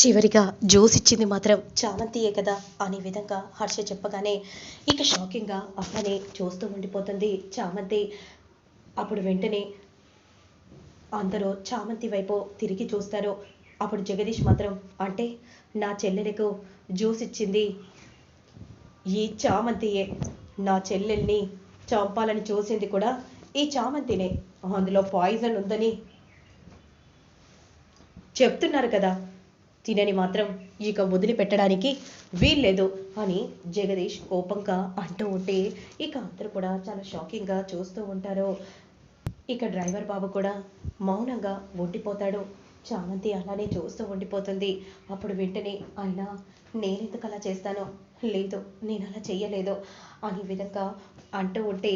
చివరిగా జ్యూస్ ఇచ్చింది మాత్రం చామంతియే కదా అనే విధంగా హర్ష చెప్పగానే ఇక షాకింగ్గా అమ్మనే చూస్తూ ఉండిపోతుంది చామంతి. అప్పుడు వెంటనే అందరూ చామంతి వైపు తిరిగి చూస్తారు. అప్పుడు జగదీష్ మాత్రం అంటే నా చెల్లెలకు జ్యూస్ ఇచ్చింది ఈ చామంతియే. నా చెల్లెల్ని చంపాలని చూసింది కూడా ఈ చామంతినే. అందులో పాయిజన్ ఉందని చెప్తున్నారు కదా. తినని మాత్రం ఇక వదిలిపెట్టడానికి వీల్లేదు అని జగదీష్ కోపంగా అంటూ ఉంటే ఇక అందరూ కూడా చాలా షాకింగ్గా చూస్తూ ఉంటారు. ఇక డ్రైవర్ బాబు కూడా మౌనంగా ఉండిపోతాడు. చామంతి అలానే చూస్తూ ఉండిపోతుంది. అప్పుడు వెంటనే ఆయన నేనెందుకు అలా చేస్తాను? లేదు నేను అలా చేయలేదు అనే విధంగా అంటూ ఉంటే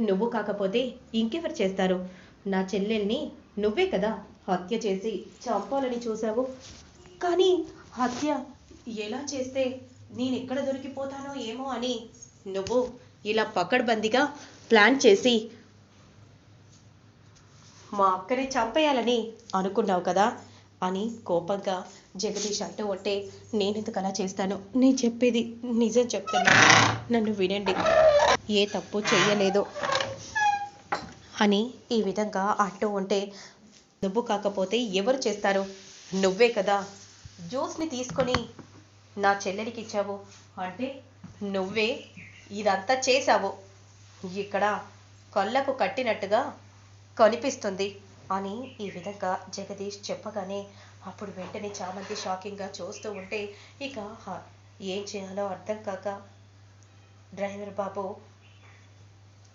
నువ్వు కాకపోతే ఇంకెవరు చేస్తారు? నా చెల్లెల్ని నువ్వే కదా హత్య చేసి చంపాలని చూశావు. కానీ హత్య ఎలా చేస్తే నేను ఎక్కడ దొరికిపోతానో ఏమో అని నువ్వు ఇలా పకడ్బందీగా ప్లాన్ చేసి మా అక్కని చంపేయాలని అనుకున్నావు కదా అని కోపంగా జగదీష్ అంటూ ఉంటే నేనెందుకు అలా చేస్తాను? నేను చెప్పేది నిజం చెప్తున్నాను నన్ను వినండి. ఏ తప్పు చెయ్యలేదు అని ఈ విధంగా అంటూ ఉంటే నువ్వు కాకపోతే ఎవరు చేస్తారు? నువ్వే కదా. జ్యూస్ని తీసుకొని నా చెల్లెలికి ఇచ్చావు. అంటే నువ్వే ఇదంతా చేశావు. ఇక్కడ కళ్ళకు కట్టినట్టుగా కనిపిస్తుంది అని ఈ విధంగా జగదీష్ చెప్పగానే అప్పుడు వెంటనే చామంతి షాకింగ్గా చూస్తూ ఉంటే ఇక ఏం చేయాలో అర్థం కాక డ్రైవర్ బాబు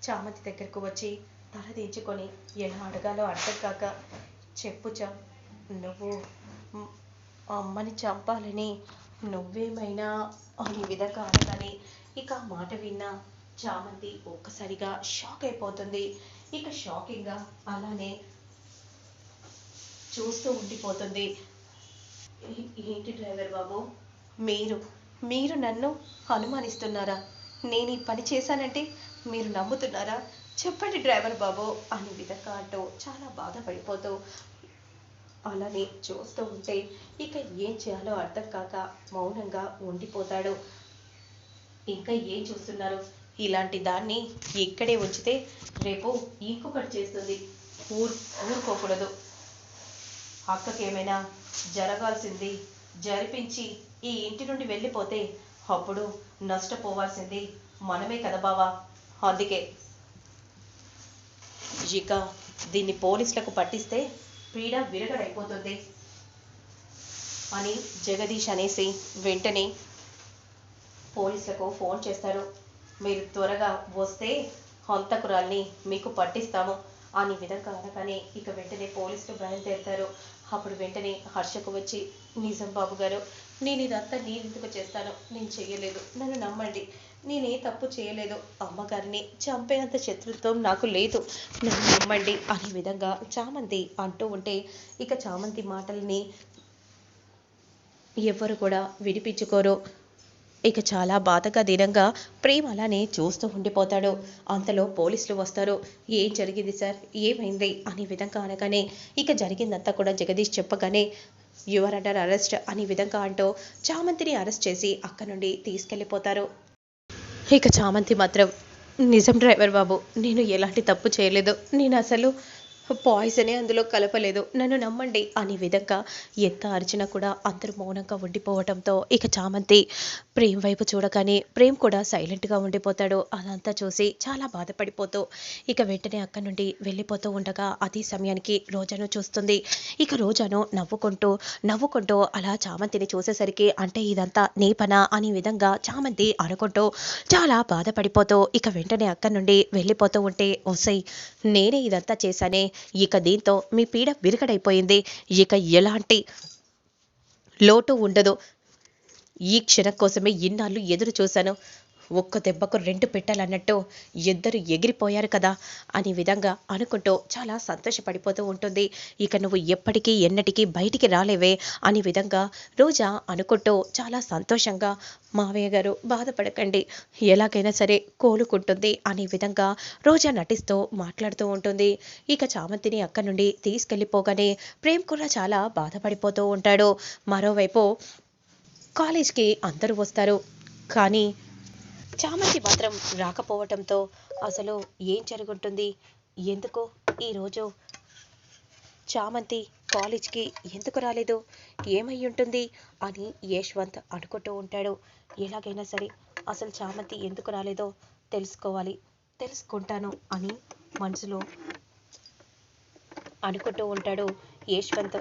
చామంతి దగ్గరకు వచ్చి తల దించుకొని ఎలా అడగాలో అర్థం కాక చెప్పు చా నువ్వు అమ్మని చంపాలని నువ్వేమైనా అని విధంగా అనగానే ఇక ఆ మాట విన్న చామంతి ఒక్కసారిగా షాక్ అయిపోతుంది. ఇక షాకింగ్గా అలానే చూస్తూ ఉండిపోతుంది. ఏంటి డ్రైవర్ బాబు? మీరు మీరు నన్ను అనుమానిస్తున్నారా? నేను ఈ పని చేశానంటే మీరు నమ్ముతున్నారా? చెప్పండి డ్రైవర్ బాబు అనే విధంగా అంటూ చాలా బాధపడిపోతూ అలానే చూస్తూ ఉంటే ఇక ఏం చేయాలో అర్థం కాక మౌనంగా ఉండిపోతాడు. ఇంకా ఏం చూస్తున్నారు? ఇలాంటి దాన్ని ఇక్కడే ఉంచితే రేపు ఇంకొకటి చేస్తుంది. ఊరు ఊరుకోకూడదు. అక్కకి ఏమైనా జరగాల్సింది జరిపించి ఈ ఇంటి నుండి వెళ్ళిపోతే అప్పుడు నష్టపోవాల్సింది మనమే కదా బావా. అందుకే ఇక దీన్ని పోలీసులకు పట్టిస్తే పీడ విరగడైపోతుంది. అని జగదీష్ అనేసి వెంటనే పోలీసులకు ఫోన్ చేస్తారు. మీరు త్వరగా వస్తే హంతకురాల్ని మీకు పట్టిస్తాము అని విధంగా అనగానే ఇక వెంటనే పోలీసులు బయలుదేరుతారు. అప్పుడు వెంటనే హర్షకు వచ్చి నిజం బాబు గారు నేను ఇదంతా నేను ఎందుకు చేస్తాను? నేను చెయ్యలేదు. నన్ను నమ్మండి. నేనే తప్పు చేయలేదు. అమ్మగారిని చంపేంత శత్రుత్వం నాకు లేదు. నన్ను నమ్మండి అనే విధంగా చామంతి అంటూ ఉంటే ఇక చామంతి మాటల్ని ఎవ్వరు కూడా విడిపించుకోరు ఇక చాలా బాధగా దీనంగా ప్రేమ్ అలానే చూస్తూ ఉండిపోతాడు. అంతలో పోలీసులు వస్తారు. ఏం జరిగింది సార్? ఏమైంది? అనే విధంగా అనగానే ఇక జరిగిందంతా కూడా జగదీష్ చెప్పగానే యువర్ అండర్ అరెస్ట్ అనే విధంగా అంటూ చామంతిని అరెస్ట్ చేసి అక్కడి నుండి తీసుకెళ్ళిపోతారు. ఇక చామంతి మాత్రం నిజం డ్రైవర్ బాబు నేను ఎలాంటి తప్పు చేయలేదు. నేను అసలు పాయిజనే అందులో కలపలేదు. నన్ను నమ్మండి అనే విధంగా ఎంత అర్చన కూడా అందరూ మౌనంగా ఉండిపోవడంతో ఇక చామంతి ప్రేమ్ వైపు చూడగానే ప్రేమ్ కూడా సైలెంట్గా ఉండిపోతాడు. అదంతా చూసి చాలా బాధపడిపోతూ ఇక వెంటనే అక్కడి నుండి వెళ్ళిపోతూ ఉండగా అదే సమయానికి రోజాను చూస్తుంది. ఇక రోజాను నవ్వుకుంటూ నవ్వుకుంటూ అలా చామంతిని చూసేసరికి అంటే ఇదంతా నీ పనా అనే విధంగా చామంతి అనుకుంటూ చాలా బాధపడిపోతూ ఇక వెంటనే అక్కడి నుండి వెళ్ళిపోతూ ఉంటే ఒసై నేనే ఇదంతా చేశానే? ఇక దీంతో మీ పీడ విరగడైపోయింది. ఇక ఎలాంటి లోటు ఉండదు. ఈ క్షణం కోసమే ఇన్నాళ్ళు ఎదురు చూశాను ఒక్క దెబ్బకు రెండు పెట్టాలన్నట్టు ఇద్దరు ఎగిరిపోయారు కదా అనే విధంగా అనుకుంటూ చాలా సంతోషపడిపోతూ ఉంటుంది. ఇక నువ్వు ఎప్పటికీ ఎన్నటికీ బయటికి రాలేవే అనే విధంగా రోజా అనుకుంటూ చాలా సంతోషంగా మావయ్య గారు బాధపడకండి. ఎలాగైనా సరే కోలుకుంటుంది అనే విధంగా రోజా నటిస్తూ మాట్లాడుతూ ఉంటుంది. ఇక చామంతిని అక్కడి నుండి తీసుకెళ్ళిపోగానే ప్రేమ్ కూడా చాలా బాధపడిపోతూ ఉంటాడు. మరోవైపు కాలేజ్కి అందరూ వస్తారు. కానీ చామంతి మాత్రం రాకపోవటంతో అసలు ఏం జరుగుంటుంది? ఎందుకు ఈరోజు చామంతి కాలేజ్కి ఎందుకు రాలేదు? ఏమై ఉంటుంది అని యశ్వంత్ అనుకుంటూ ఉంటాడు. ఎలాగైనా సరే అసలు చామంతి ఎందుకు రాలేదో తెలుసుకోవాలి. తెలుసుకుంటాను అని మనసులో అనుకుంటూ ఉంటాడు. యశ్వంత్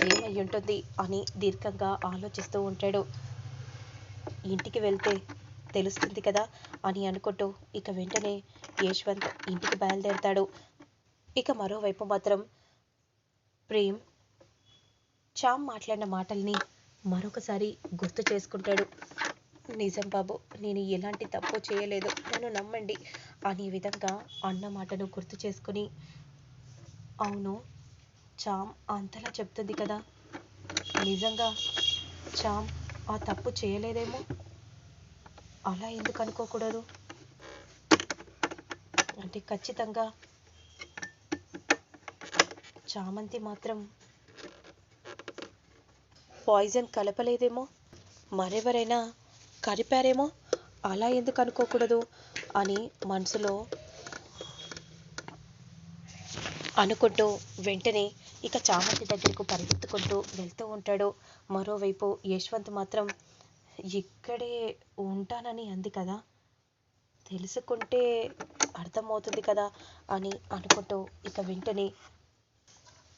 ఏమై ఉంటుంది అని దీర్ఘంగా ఆలోచిస్తూ ఉంటాడు. ఇంటికి వెళ్తే తెలుస్తుంది కదా అని అనుకుంటూ ఇక వెంటనే యశ్వంత్ ఇంటికి బయలుదేరతాడు. ఇక మరోవైపు మాత్రం ప్రేమ్ చామ్ మాట్లాడిన మాటల్ని మరొకసారి గుర్తు చేసుకుంటాడు. నిజం బాబు నేను ఎలాంటి తప్పు చేయలేదు. నన్ను నమ్మండి అనే విధంగా అన్న మాటను గుర్తు చేసుకుని అవును చామ్ అంతలా చెప్తుంది కదా. నిజంగా చామ్ ఆ తప్పు చేయలేదేమో. అలా ఎందుకు అనుకోకూడదు? అంటే ఖచ్చితంగా చామంతి మాత్రం పాయిజన్ కలపలేదేమో? మరెవరైనా కలిపారేమో అలా ఎందుకు అనుకోకూడదు? అని మనసులో అనుకుంటూ వెంటనే ఇక చామంతి దగ్గరకు పరిగెత్తుకుంటూ వెళ్తూ ఉంటాడు. మరోవైపు యశ్వంత్ మాత్రం ఇక్కడే ఉంటానని అంది కదా. తెలుసుకుంటే అర్థమవుతుంది కదా అని అనుకుంటూ ఇక వెంటనే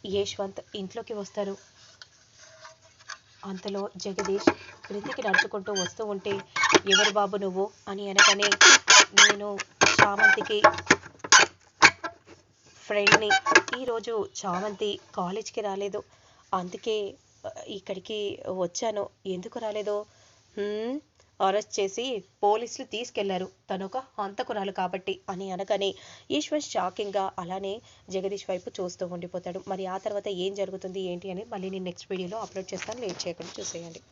యశ్వంత్ ఇంట్లోకి వస్తారు. అంతలో జగదీష్ క్రిందికి నడుచుకుంటూ వస్తూ ఉంటే ఎవరు బాబు నువ్వు? అని అనగానే నేను చామంతికి ఫ్రెండ్ని. ఈరోజు చామంతి కాలేజ్కి రాలేదు. అందుకే ఇక్కడికి వచ్చాను. ఎందుకు రాలేదో? అరెస్ట్ చేసి పోలీసులు తీసుకెళ్ళారు. తను ఒక హంతకురాలు కాబట్టి అని అనగానే ఈశ్వర్ షాకింగ్గా అలానే జగదీష్ వైపు చూస్తూ ఉండిపోతాడు. మరి ఆ తర్వాత ఏం జరుగుతుంది ఏంటి అని మళ్ళీ నేను నెక్స్ట్ వీడియోలో అప్లోడ్ చేస్తాను. లేట్ చేయకుండా చూసేయండి.